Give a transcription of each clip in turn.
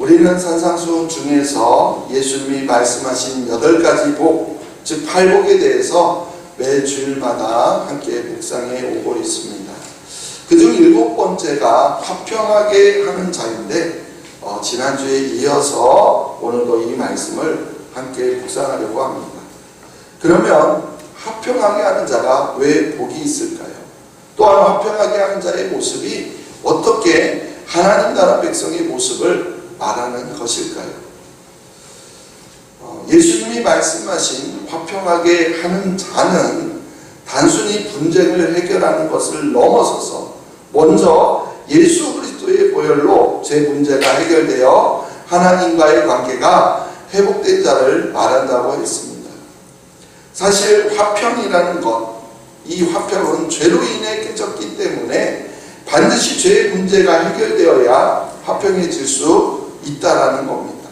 우리는 산상수 중에서 예수님이 말씀하신 여덟 가지 복, 즉 팔복에 대해서 매 주일마다 함께 묵상해 오고 있습니다. 그중 일곱 번째가 화평하게 하는 자인데 어, 지난주에 이어서 오늘도 이 말씀을 함께 묵상하려고 합니다. 그러면 화평하게 하는 자가 왜 복이 있을까요? 또한 화평하게 하는 자의 모습이 어떻게 하나님 나라 백성의 모습을 말하는 것일까요? 어, 예수님이 말씀하신 화평하게 하는 자는 단순히 분쟁을 해결하는 것을 넘어서서 먼저 예수 그리스도의 보혈로 제 문제가 해결되어 하나님과의 관계가 회복된 자를 말한다고 했습니다. 사실 화평이라는 것, 이 화평은 죄로 인해 깨졌기 때문에 반드시 죄의 문제가 해결되어야 화평해질 수 있다라는 겁니다.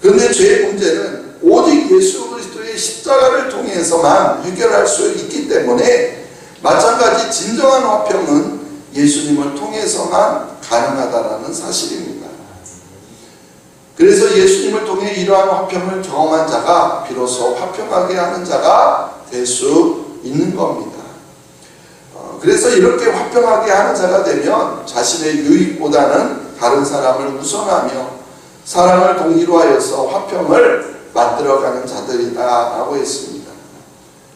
그런데 죄의 문제는 오직 예수 그리스도의 십자가를 통해서만 해결할 수 있기 때문에 마찬가지 진정한 화평은 예수님을 통해서만 가능하다라는 사실입니다. 그래서 예수님을 통해 이러한 화평을 경험한 자가 비로소 화평하게 하는 자가 될 수 있는 겁니다. 어, 그래서 이렇게 화평하게 하는 자가 되면 자신의 유익보다는 다른 사람을 우선하며 사랑을 동기로 하여서 화평을 만들어가는 자들이다라고 했습니다.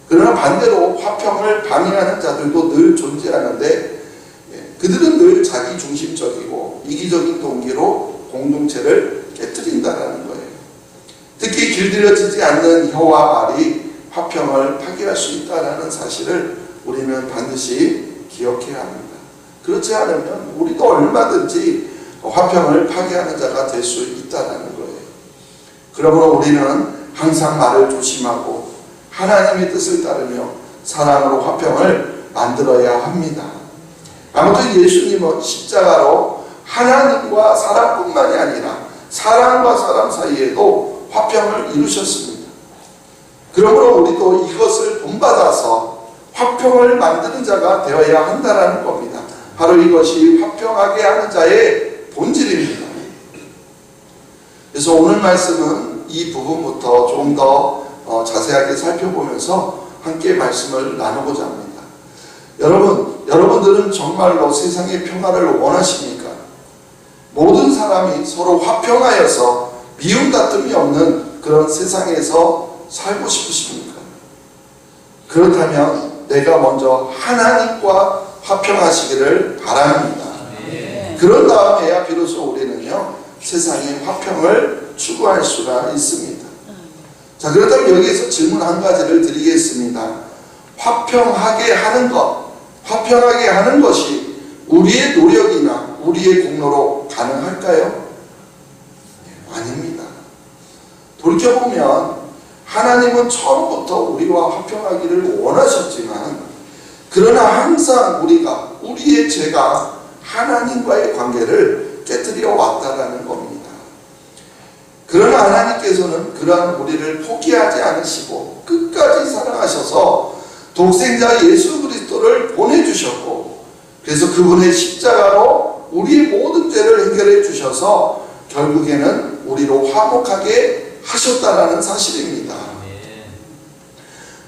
그러나 반대로 화평을 방해하는 자들도 늘 존재하는데 예, 그들은 늘 자기 중심적이고 이기적인 동기로 공동체를 깨뜨린다라는 거예요. 특히 길들여지지 않는 혀와 말이 화평을 파괴할 수 있다라는 사실을 우리는 반드시 기억해야 합니다. 그렇지 않으면 우리도 얼마든지 화평을 파괴하는 자가 될 수 있다라는 거예요. 그러므로 우리는 항상 말을 조심하고 하나님의 뜻을 따르며 사랑으로 화평을 만들어야 합니다. 아무튼 예수님은 십자가로 하나님과 사람뿐만이 아니라 사람과 사람 사이에도 화평을 이루셨습니다. 그러므로 우리도 이것을 본받아서 화평을 만드는 자가 되어야 한다는 겁니다. 바로 이것이 화평하게 하는 자의 본질입니다. 그래서 오늘 말씀은 이 부분부터 좀더 어, 자세하게 살펴보면서 함께 말씀을 나누고자 합니다. 여러분, 여러분들은 정말로 세상의 평화를 원하십니까? 모든 사람이 서로 화평하여서 미움 다툼이 없는 그런 세상에서 살고 싶으십니까? 그렇다면 내가 먼저 하나님과 화평하시기를 바랍니다. 그런 다음에야 비로소 우리는요 세상의 화평을 추구할 수가 있습니다. 자 그렇다면 여기에서 질문 한 가지를 드리겠습니다. 화평하게 하는 것, 화평하게 하는 것이 우리의 노력이나 우리의 공로로 가능할까요? 아닙니다. 돌이켜보면 하나님은 처음부터 우리와 화평하기를 원하셨지만 그러나 항상 우리가 우리의 죄가 하나님과의 관계를 깨뜨려 왔다라는 겁니다. 그러나 하나님께서는 그러한 우리를 포기하지 않으시고 끝까지 사랑하셔서 독생자 예수 그리스도를 보내주셨고 그래서 그분의 십자가로 우리의 모든 죄를 해결해 주셔서 결국에는 우리로 화목하게 하셨다라는 사실입니다.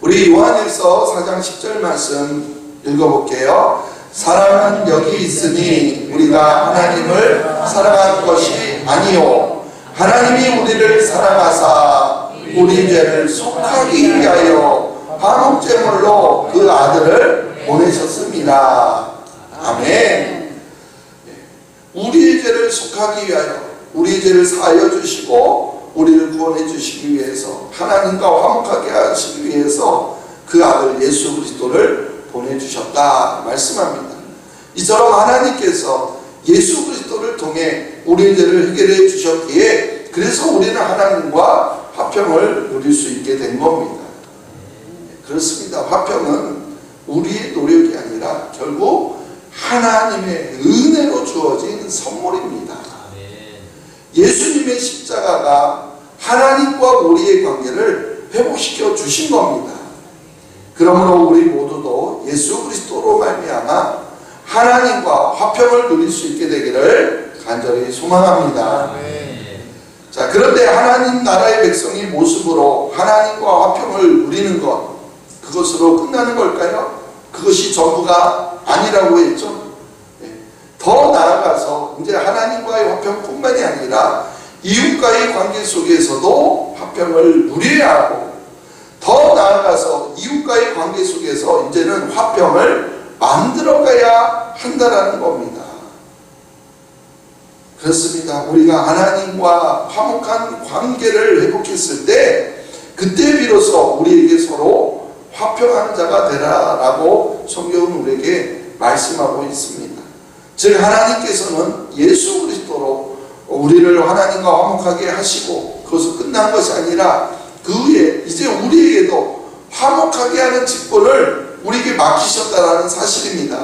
우리 요한일서 4장 10절 말씀 읽어볼게요. 사랑은 여기 있으니 우리가 하나님을 사랑한 것이 아니요 하나님이 우리를 사랑하사 우리 죄를 속하기 위하여 화목제물로 그 아들을 보내셨습니다. 아멘. 우리의 죄를 속하기 위하여 우리의 죄를 사하여 주시고 우리를 구원해 주시기 위해서 하나님과 화목하게 하시기 위해서 그 아들 예수 그리스도를 보내주셨다 말씀합니다. 이처럼 하나님께서 예수 그리스도를 통해 우리의 죄를 해결해 주셨기에 그래서 우리는 하나님과 화평을 누릴 수 있게 된 겁니다. 그렇습니다. 화평은 우리의 노력이 아니라 결국 하나님의 은혜로 주어진 선물입니다. 예수님의 십자가가 하나님과 우리의 관계를 회복시켜 주신 겁니다. 그러므로 우리 모두도 예수 그리스도로 말미암아 하나님과 화평을 누릴 수 있게 되기를 간절히 소망합니다. 자, 그런데 하나님 나라의 백성의 모습으로 하나님과 화평을 누리는 것, 그것으로 끝나는 걸까요? 그것이 전부가 아니라고 했죠. 예. 더 나아가서 이제 하나님과의 화평뿐만이 아니라 이웃과의 관계 속에서도 화평을 누려야 하고 더 나아가서 이웃과의 관계 속에서 이제는 화평을 만들어 가야 한다라는 겁니다. 그렇습니다. 우리가 하나님과 화목한 관계를 회복했을 때 그때 비로소 우리에게 서로 화평하는 자가 되라라고 성경은 우리에게 말씀하고 있습니다. 즉 하나님께서는 예수 그리스도로 우리를 하나님과 화목하게 하시고 그것은 끝난 것이 아니라 그 후에 이제 우리에게도 화목하게 하는 직분을 우리에게 맡기셨다라는 사실입니다.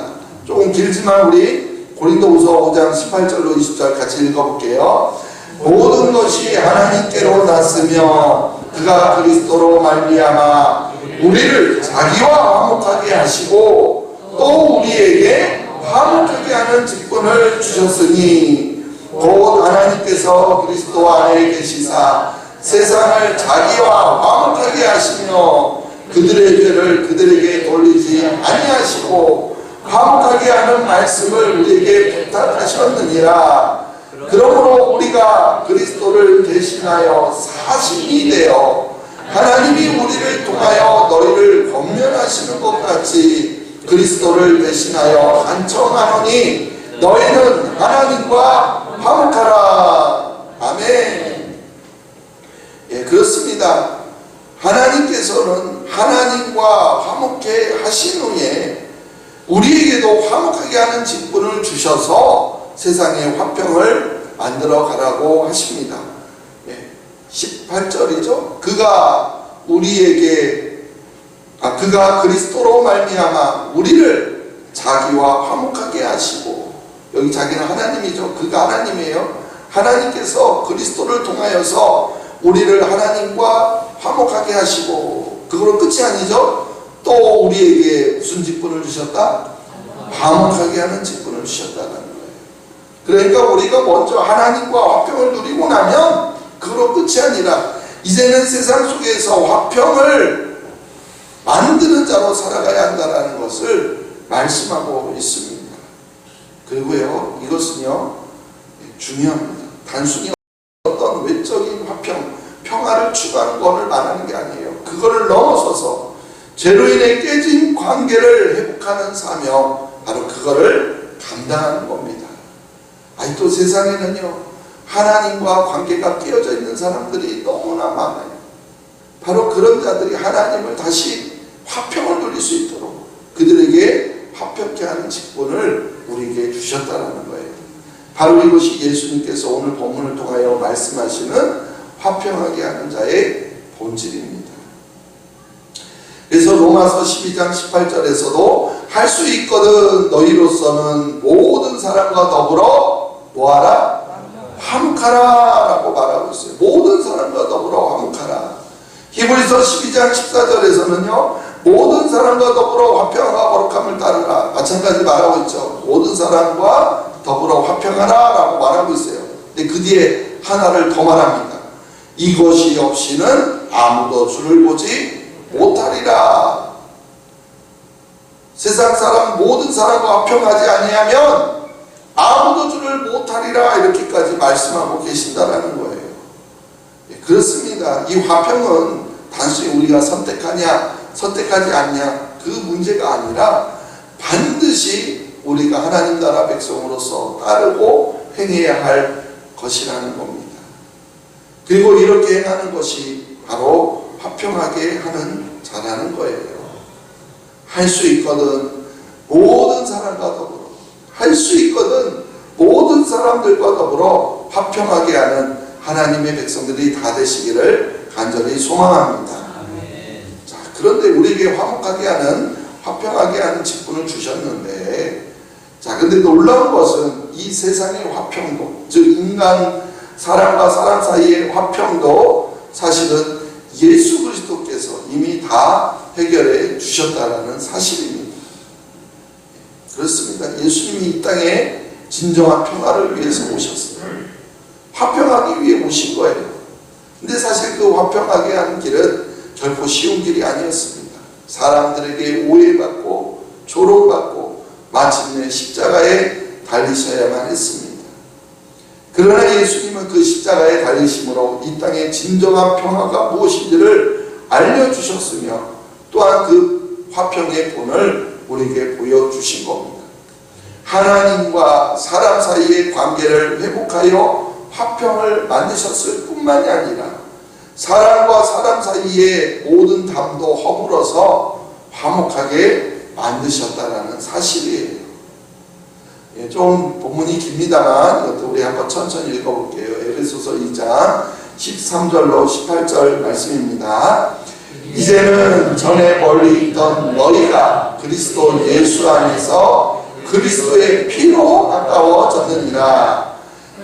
조금 길지만 우리 고린도후서 5장 18절로 20절 같이 읽어볼게요. 모든 것이 하나님께로 났으며 그가 그리스도로 말미암아 우리를 자기와 화목하게 하시고 또 우리에게 화목하게 하는 직분을 주셨으니 곧 하나님께서 그리스도 안에 계시사 세상을 자기와 화목하게 하시며 그들의 죄를 그들에게 돌리지 아니하시고 화목하게 하는 말씀을 우리에게 부탁하셨느니라. 그러므로 우리가 그리스도를 대신하여 사신이 되어 하나님이 우리를 통하여 너희를 권면하시는 것 같이 그리스도를 대신하여 간청하노니 너희는 하나님과 화목하라. 아멘. 예 그렇습니다 하나님과 화목해 하신 후에 우리에게도 화목하게 하는 직분을 주셔서 세상에 화평을 만들어 가라고 하십니다. 예, 18절이죠. 그가 우리에게 아 그가 그리스도로 말미암아 우리를 자기와 화목하게 하시고 여기 자기는 하나님이죠. 그가 하나님이에요. 하나님께서 그리스도를 통하여서 우리를 하나님과 화목하게 하시고 그걸로 끝이 아니죠. 또 우리에게 무슨 직분을 주셨다? 화목하게 하는 직분을 주셨다는 거예요. 그러니까 우리가 먼저 하나님과 화평을 누리고 나면 그걸로 끝이 아니라 이제는 세상 속에서 화평을 만드는 자로 살아가야 한다는 것을 말씀하고 있습니다. 그리고요, 이것은요, 중요합니다. 단순히 어떤 외적인 화평, 평화를 추구하는 것을 말하는 게 아니에요. 그거를 넘어서서 죄로 인해 깨진 관계를 회복하는 사명, 바로 그거를 감당하는 겁니다. 또 세상에는요, 하나님과 관계가 깨어져 있는 사람들이 너무나 많아요. 바로 그런 자들이 하나님을 다시 화평을 누릴 수 있도록 그들에게 화평케 하는 직분을 우리에게 주셨다는 거예요. 바로 이것이 예수님께서 오늘 본문을 통하여 말씀하시는 화평하게 하는 자의 본질입니다. 그래서 로마서 12장 18절에서도 할 수 있거든 너희로서는 모든 사람과 더불어 뭐하라? 화목하라 라고 말하고 있어요. 모든 사람과 더불어 화목하라. 히브리서 12장 14절에서는요 모든 사람과 더불어 화평과 거룩함을 따르라 마찬가지 말하고 있죠. 모든 사람과 더불어 화평하라 라고 말하고 있어요. 근데 그 뒤에 하나를 더 말합니다. 이것이 없이는 아무도 주를 보지 못하리라. 세상 사람 모든 사람과 화평하지 아니하면 아무도 주를 못하리라 이렇게까지 말씀하고 계신다라는 거예요. 예, 그렇습니다. 이 화평은 단순히 우리가 선택하냐 선택하지 않냐 그 문제가 아니라 반드시 우리가 하나님 나라 백성으로서 따르고 행해야 할 것이라는 겁니다. 그리고 이렇게 행하는 것이 바로 화평하게 하는 자라는 거예요. 할 수 있거든 모든 사람과 더불어 할 수 있거든 모든 사람들과 더불어 화평하게 하는 하나님의 백성들이 다 되시기를 간절히 소망합니다. 자, 그런데 우리에게 화목하게 하는 화평하게 하는 직분을 주셨는데 자, 근데 놀라운 것은 이 세상의 화평도 즉 인간 사람과 사람 사이의 화평도 사실은 예수 그리스도께서 이미 다 해결해 주셨다라는 사실입니다. 그렇습니다. 예수님이 이 땅에 진정한 평화를 위해서 오셨어요. 화평하기 위해 오신 거예요. 근데 사실 그 화평하게 하는 길은 결코 쉬운 길이 아니었습니다. 사람들에게 오해받고 조롱받고 마침내 십자가에 달리셔야만 했습니다. 그러나 예수님은 그 십자가에 달리심으로 이 땅의 진정한 평화가 무엇인지를 알려주셨으며 또한 그 화평의 본을 우리에게 보여주신 겁니다. 하나님과 사람 사이의 관계를 회복하여 화평을 만드셨을 뿐만이 아니라 사람과 사람 사이의 모든 담도 허물어서 화목하게 만드셨다라는 사실이에요. 예, 좀 본문이 깁니다만 이것도 우리 한번 천천히 읽어볼게요. 에베소서 2장 13절로 18절 말씀입니다. 이제는 전에 멀리 있던 너희가 그리스도 예수 안에서 그리스도의 피로 가까워졌느니라.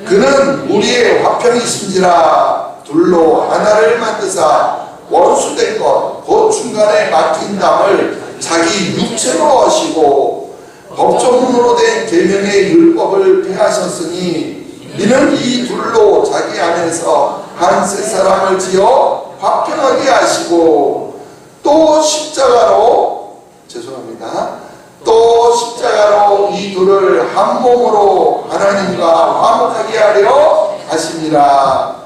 그는 우리의 화평이신지라 둘로 하나를 만드사 원수된 것, 곧 중간에 막힌 담을 자기 육체로 하시고 법조문으로 된 계명의 율법을 폐하셨으니 이는 이 둘로 자기 안에서 한 세 사람을 지어 화평하게 하시고 또 십자가로 죄송합니다. 또 십자가로 이 둘을 한 몸으로 하나님과 화목하게 하려 하심이라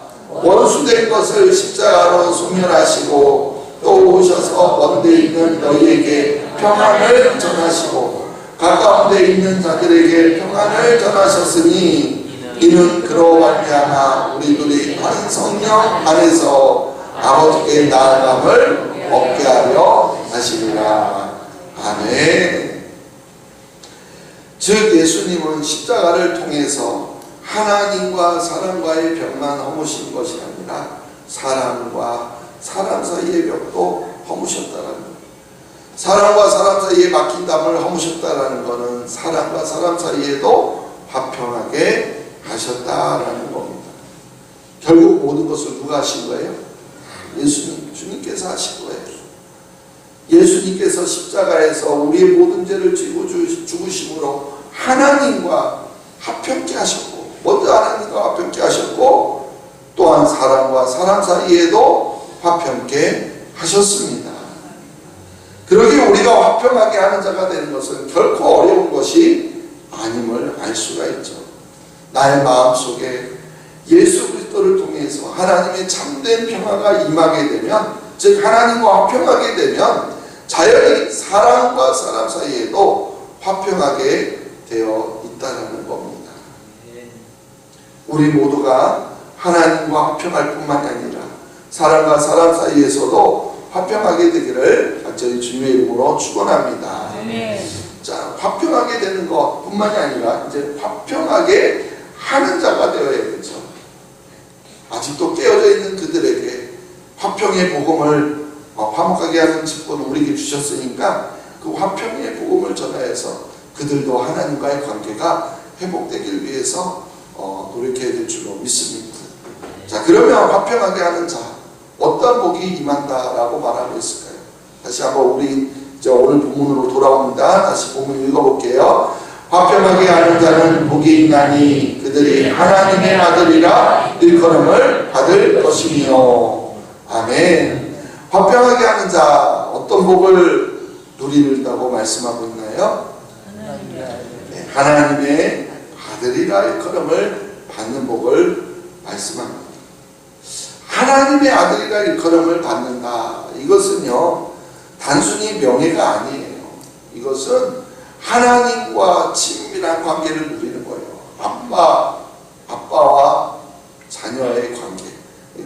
원수된 것을 십자가로 소멸하시고 또 오셔서 먼데 있는 너희에게 평안을 전하시고 가까운 데 있는 자들에게 평안을 전하셨으니 이는 그로 말미암아 우리들이 한 성령 안에서 아버지께 나아감을 얻게 하려 하시리라 아멘 즉 예수님은 십자가를 통해서 하나님과 사람과의 벽만 허무신 것이 아니라 사람과 사람 사이의 벽도 허무셨다라는 것. 사람과 사람 사이에 막힌 담을 허무셨다라는 것은 사람과 사람 사이에도 화평하게 하셨다라는 겁니다. 결국 모든 것을 누가 하신 거예요? 예수님, 주님께서 하신 거예요. 예수님께서 십자가에서 우리의 모든 죄를 지고 주- 죽으심으로 하나님과 합평케 하셨고, 먼저 하나님과 합평케 하셨고, 또한 사람과 사람 사이에도 화평케 하셨습니다. 그러기에 우리가 화평하게 하는 자가 되는 것은 결코 어려운 것이 아님을 알 수가 있죠. 나의 마음 속에 예수 그리스도를 통해서 하나님의 참된 평화가 임하게 되면, 즉 하나님과 화평하게 되면 자연히 사람과 사람 사이에도 화평하게 되어 있다는 겁니다. 우리 모두가 하나님과 화평할 뿐만이 아니라 사람과 사람 사이에서도 화평하게 되기를 간절히 주님의 이름으로 축원합니다. 자, 화평하게 되는 것뿐만이 아니라 이제 화평하게 하는 자가 되어야겠죠. 아직도 깨어져 있는 그들에게 화평의 복음을 어, 화목하게 하는 직분을 우리에게 주셨으니까 그 화평의 복음을 전하여서 그들도 하나님과의 관계가 회복되길 위해서 어, 노력해야 될 줄로 믿습니다. 자, 그러면 화평하게 하는 자 어떤 복이 임한다라고 말하고 있을까요? 다시 한번 우리 이제 오늘 본문으로 돌아옵니다. 다시 본문 읽어볼게요. 화평하게 하는 자는 복이 있나니 그들이 하나님의 아들이라 일컬음을 받을 것이며 아멘. 화평하게 하는 자 어떤 복을 누린다고 말씀하고 있나요? 네, 하나님의 아들이라 일컬음을 받는 복을 말씀합니다. 하나님의 아들이라 일컬음을 받는다. 이것은요 단순히 명예가 아니에요. 이것은 하나님과 친밀한 관계를 누리는 거예요. 아빠, 아빠와 자녀의 관계.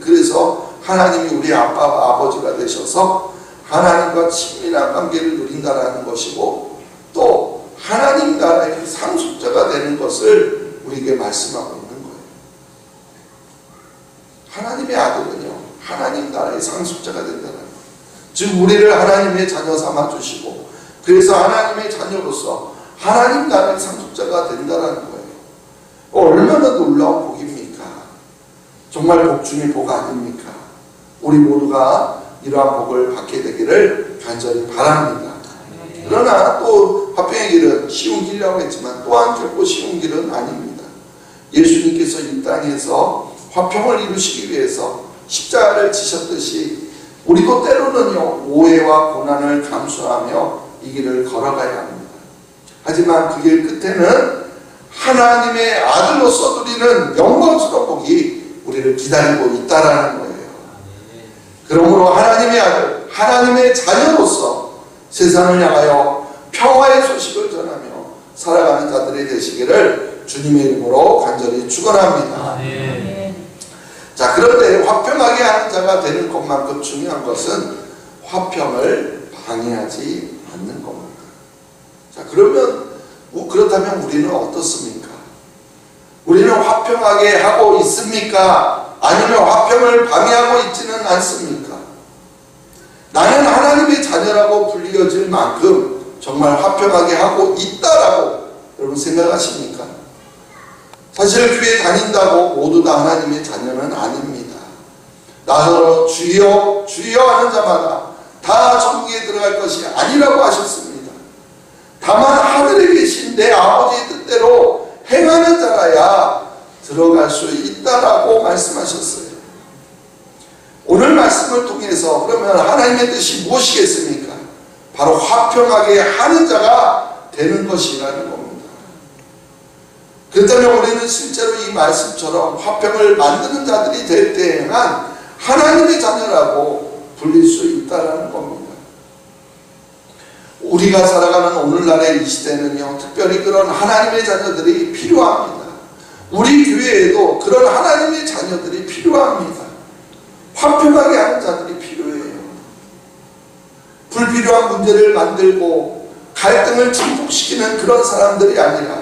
그래서 하나님이 우리 아빠와 아버지가 되셔서 하나님과 친밀한 관계를 누린다라는 것이고 또 하나님 나라의 상속자가 되는 것을 우리에게 말씀하고 있는 거예요. 하나님의 아들은요, 하나님 나라의 상속자가 된다는 거예요. 즉 우리를 하나님의 자녀 삼아 주시고 그래서 하나님의 자녀로서 하나님 나라의 상속자가 된다는 거예요. 얼마나 놀라운 복입니까? 정말 복 중의 복 아닙니까? 우리 모두가 이러한 복을 받게 되기를 간절히 바랍니다. 그러나 또 화평의 길은 쉬운 길이라고 했지만 또한 결코 쉬운 길은 아닙니다. 예수님께서 이 땅에서 화평을 이루시기 위해서 십자가를 지셨듯이 우리도 때로는요 오해와 고난을 감수하며 이 길을 걸어가야 합니다. 하지만 그 길 끝에는 하나님의 아들로서 누리는 영광스러운 복이 우리를 기다리고 있다라는 거예요. 그러므로 하나님의 아들, 하나님의 자녀로서 세상을 향하여 평화의 소식을 전하며 살아가는 자들이 되시기를 주님의 이름으로 간절히 축원합니다. 자, 그런데 화평하게 하는 자가 되는 것만큼 중요한 것은 화평을 방해하지 않는 겁니다. 자, 그러면 우- 그렇다면 우리는 어떻습니까? 우리는 화평하게 하고 있습니까? 아니면 화평을 방해하고 있지는 않습니까? 나는 하나님의 자녀라고 불리어질 만큼 정말 화평하게 하고 있다라고 여러분 생각하십니까? 사실 교회 다닌다고 모두 다 하나님의 자녀는 아닙니다. 나더러 주여 주여 하는 자마다 다 천국에 들어갈 것이 아니라고 하셨습니다. 다만 하늘에 계신 내 아버지의 뜻대로 행하는 자라야 들어갈 수 있다라고 말씀하셨어요. 오늘 말씀을 통해서 그러면 하나님의 뜻이 무엇이겠습니까? 바로 화평하게 하는 자가 되는 것이라는. 그렇다면 우리는 실제로 이 말씀처럼 화평을 만드는 자들이 될 때에만 하나님의 자녀라고 불릴 수 있다는 겁니다. 우리가 살아가는 오늘날의 이 시대는요, 특별히 그런 하나님의 자녀들이 필요합니다. 우리 교회에도 그런 하나님의 자녀들이 필요합니다. 화평하게 하는 자들이 필요해요. 불필요한 문제를 만들고 갈등을 증폭시키는 그런 사람들이 아니라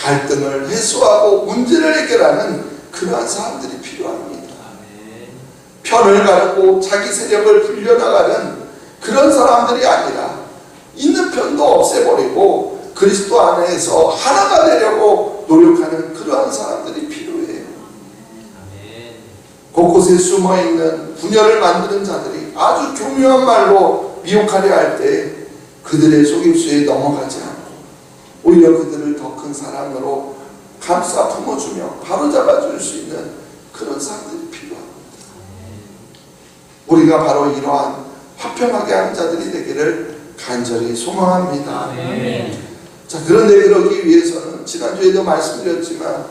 갈등을 해소하고 문제를 해결하는 그러한 사람들이 필요합니다. 편을 가르고 자기 세력을 불려나가는 그런 사람들이 아니라 있는 편도 없애버리고 그리스도 안에서 하나가 되려고 노력하는 그러한 사람들이 필요해요. 곳곳에 숨어 있는 분열을 만드는 자들이 아주 교묘한 말로 미혹하려 할 때 그들의 속임수에 넘어가지 오히려 그들을 더 큰 사랑으로 감싸 품어주며 바로잡아줄 수 있는 그런 사람들이 필요합니다. 우리가 바로 이러한 화평하게 하는 자들이 되기를 간절히 소망합니다. 자, 그런데 그러기 위해서는 지난주에도 말씀드렸지만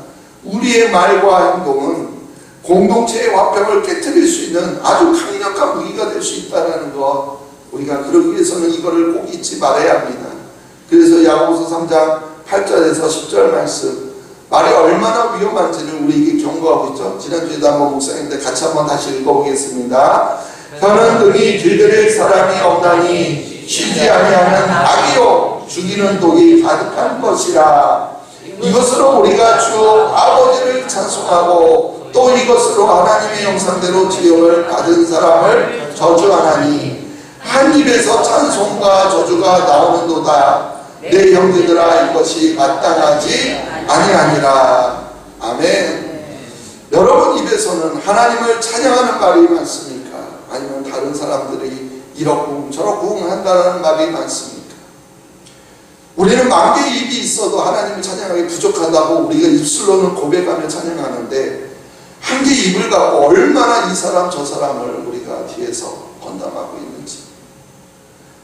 우리의 말과 행동은 공동체의 화평을 깨뜨릴 수 있는 아주 강력한 무기가 될 수 있다는 것 우리가 그러기 위해서는 이거를 꼭 잊지 말아야 합니다. 그래서 야고보서 3장 8절에서 10절 말씀 말이 얼마나 위험한지를 우리에게 경고하고 있죠. 지난주에도 한번 묵상했는데 같이 한번 다시 읽어보겠습니다. 혀는 등이 길들일 사람이 없나니 쉬지 아니하는 악이요 죽이는 독이 가득한 것이라 이것으로 우리가 주 아버지를 찬송하고 또 이것으로 하나님의 형상대로 지음을 받은 사람을 저주하나니 한 입에서 찬송과 저주가 나오는도다 내 형제들아 이것이 마땅하지 아니하니라. 아멘. 여러분 입에서는 하나님을 찬양하는 말이 많습니까? 아니면 다른 사람들이 이러쿵 저러쿵 한다는 말이 많습니까? 우리는 만 개의 입이 있어도 하나님을 찬양하기 부족하다고 우리가 입술로는 고백하며 찬양하는데 한 개의 입을 갖고 얼마나 이 사람 저 사람을 우리가 뒤에서 건담하고 있는지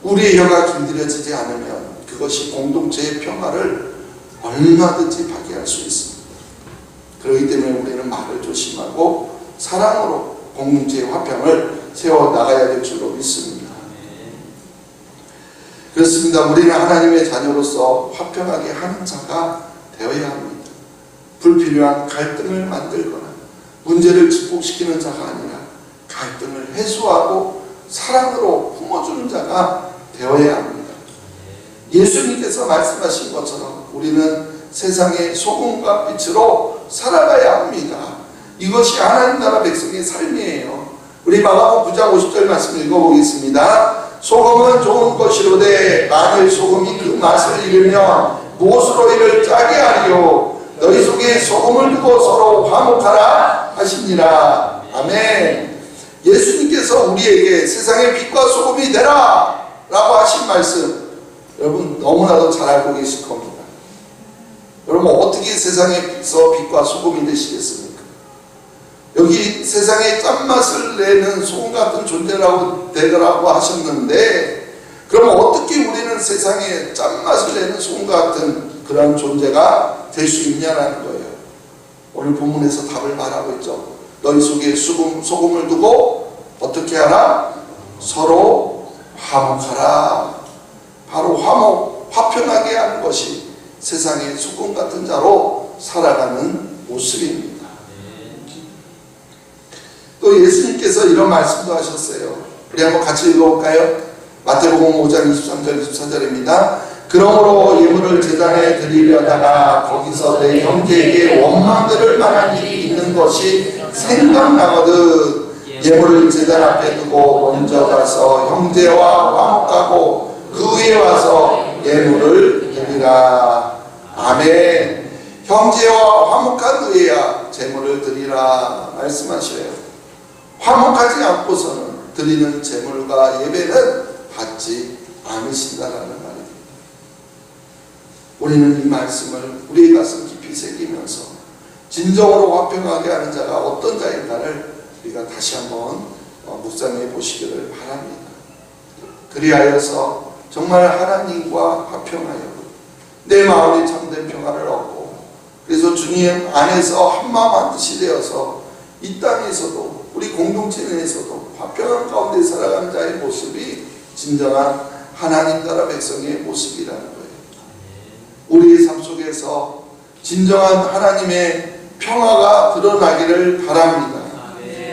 우리의 혀가 길들여지지 않으면 그것이 공동체의 평화를 얼마든지 파괴할 수 있습니다. 그렇기 때문에 우리는 말을 조심하고 사랑으로 공동체의 화평을 세워 나가야 될 줄로 믿습니다. 그렇습니다. 우리는 하나님의 자녀로서 화평하게 하는 자가 되어야 합니다. 불필요한 갈등을 만들거나 문제를 증폭시키는 자가 아니라 갈등을 해소하고 사랑으로 품어주는 자가 되어야 합니다. 예수님께서 말씀하신 것처럼 우리는 세상의 소금과 빛으로 살아가야 합니다. 이것이 하나님 나라 백성의 삶이에요. 우리 마가복음 9장 50절 말씀 읽어보겠습니다. 소금은 좋은 것이로되 만일 소금이 그 맛을 잃으면 무엇으로 이를 짜게 하리요 너희 속에 소금을 두고 서로 화목하라 하시니라 아멘 예수님께서 우리에게 세상의 빛과 소금이 되라 라고 하신 말씀 여러분 너무나도 잘 알고 계실 겁니다. 여러분 어떻게 세상에서 빛과 소금이 되시겠습니까? 여기 세상에 짠맛을 내는 소금 같은 존재라고 되더라고 하셨는데 그러면 어떻게 우리는 세상에 짠맛을 내는 소금 같은 그런 존재가 될 수 있냐라는 거예요. 오늘 본문에서 답을 말하고 있죠. 너희 속에 수금, 소금을 두고 어떻게 하라? 서로 화목하라. 바로 화목, 화평하게 하는 것이 세상의 소금 같은 자로 살아가는 모습입니다. 또 예수님께서 이런 말씀도 하셨어요. 우리 한번 같이 읽어볼까요? 마태복음 5장 23절 24절입니다. 그러므로 예물을 제단에 드리려다가 거기서 내 형제에게 원망 들을 만한 일이 있는 것이 생각나거든 예물을 제단 앞에 두고 먼저 가서 형제와 화목하고 그 후에 와서 예물을 드리라 아멘 형제와 화목한 후에야 제물을 드리라 말씀하셔요 화목하지 않고서는 드리는 제물과 예배는 받지 않으신다라는 말입니다. 우리는 이 말씀을 우리의 가슴 깊이 새기면서 진정으로 화평하게 하는 자가 어떤 자인가를 우리가 다시 한번 어, 묵상해 보시기를 바랍니다. 그리하여서 정말 하나님과 화평하여 내 마음에 참된 평화를 얻고 그래서 주님 안에서 한마음 한뜻이 되어서 이 땅에서도 우리 공동체 내에서도 화평한 가운데 살아가는 자의 모습이 진정한 하나님 나라 백성의 모습이라는 거예요. 우리의 삶 속에서 진정한 하나님의 평화가 드러나기를 바랍니다.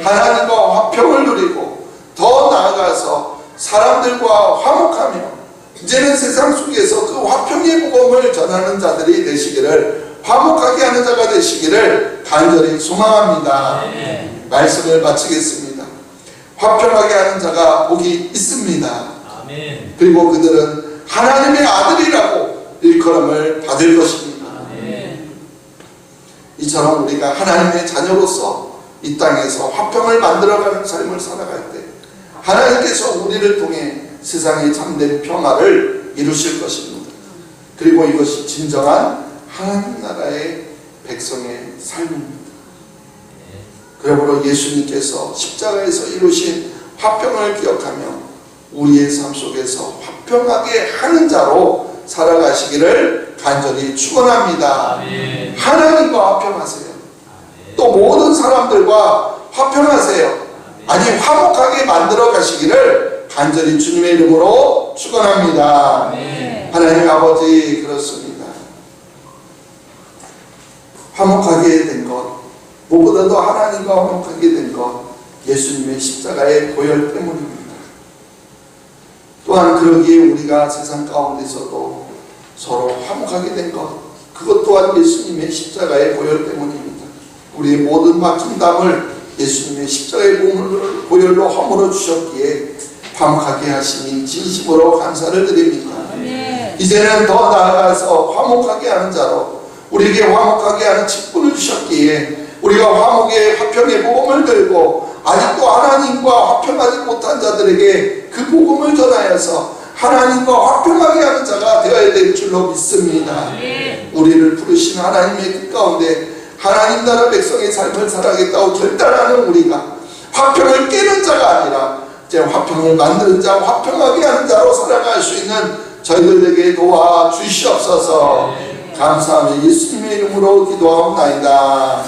하나님과 화평을 누리고 더 나아가서 사람들과 화목하며 이제는 세상 속에서 그 화평의 복음을 전하는 자들이 되시기를 화목하게 하는 자가 되시기를 간절히 소망합니다. 말씀을 마치겠습니다. 화평하게 하는 자가 복이 있습니다. 아멘. 그리고 그들은 하나님의 아들이라고 일컬음을 받을 것입니다. 아멘. 이처럼 우리가 하나님의 자녀로서 이 땅에서 화평을 만들어가는 삶을 살아갈 때 하나님께서 우리를 통해 세상의 참된 평화를 이루실 것입니다. 그리고 이것이 진정한 하나님 나라의 백성의 삶입니다. 그러므로 예수님께서 십자가에서 이루신 화평을 기억하며 우리의 삶 속에서 화평하게 하는 자로 살아가시기를 간절히 축원합니다. 하나님과 화평하세요. 또 모든 사람들과 화평하세요. 아니 화목하게 만들어 가시기를 간절히 주님의 이름으로 축원합니다. 아멘. 하나님 아버지 그렇습니다. 화목하게 된 것, 무엇보다도 하나님과 화목하게 된 것, 예수님의 십자가의 보혈 때문입니다. 또한 그러기에 우리가 세상 가운데서도 서로 화목하게 된 것, 그것 또한 예수님의 십자가의 보혈 때문입니다. 우리의 모든 막힌 담을 예수님의 십자가의 보혈로 허물어 주셨기에 화목하게 하시니 진심으로 감사를 드립니다. 이제는 더 나아가서 화목하게 하는 자로 우리에게 화목하게 하는 직분을 주셨기에 우리가 화목의 화평의 복음을 들고 아직도 하나님과 화평하지 못한 자들에게 그 복음을 전하여서 하나님과 화평하게 하는 자가 되어야 될 줄로 믿습니다. 우리를 부르신 하나님의 뜻 가운데 하나님 나라 백성의 삶을 살아가겠다고 결단하는 우리가 화평을 깨는 자가 아니라 이제 화평을 만드는 자, 화평하게 하는 자로 살아갈 수 있는 저희들에게 도와 주시옵소서. 감사하며 예수님의 이름으로 기도하옵나이다.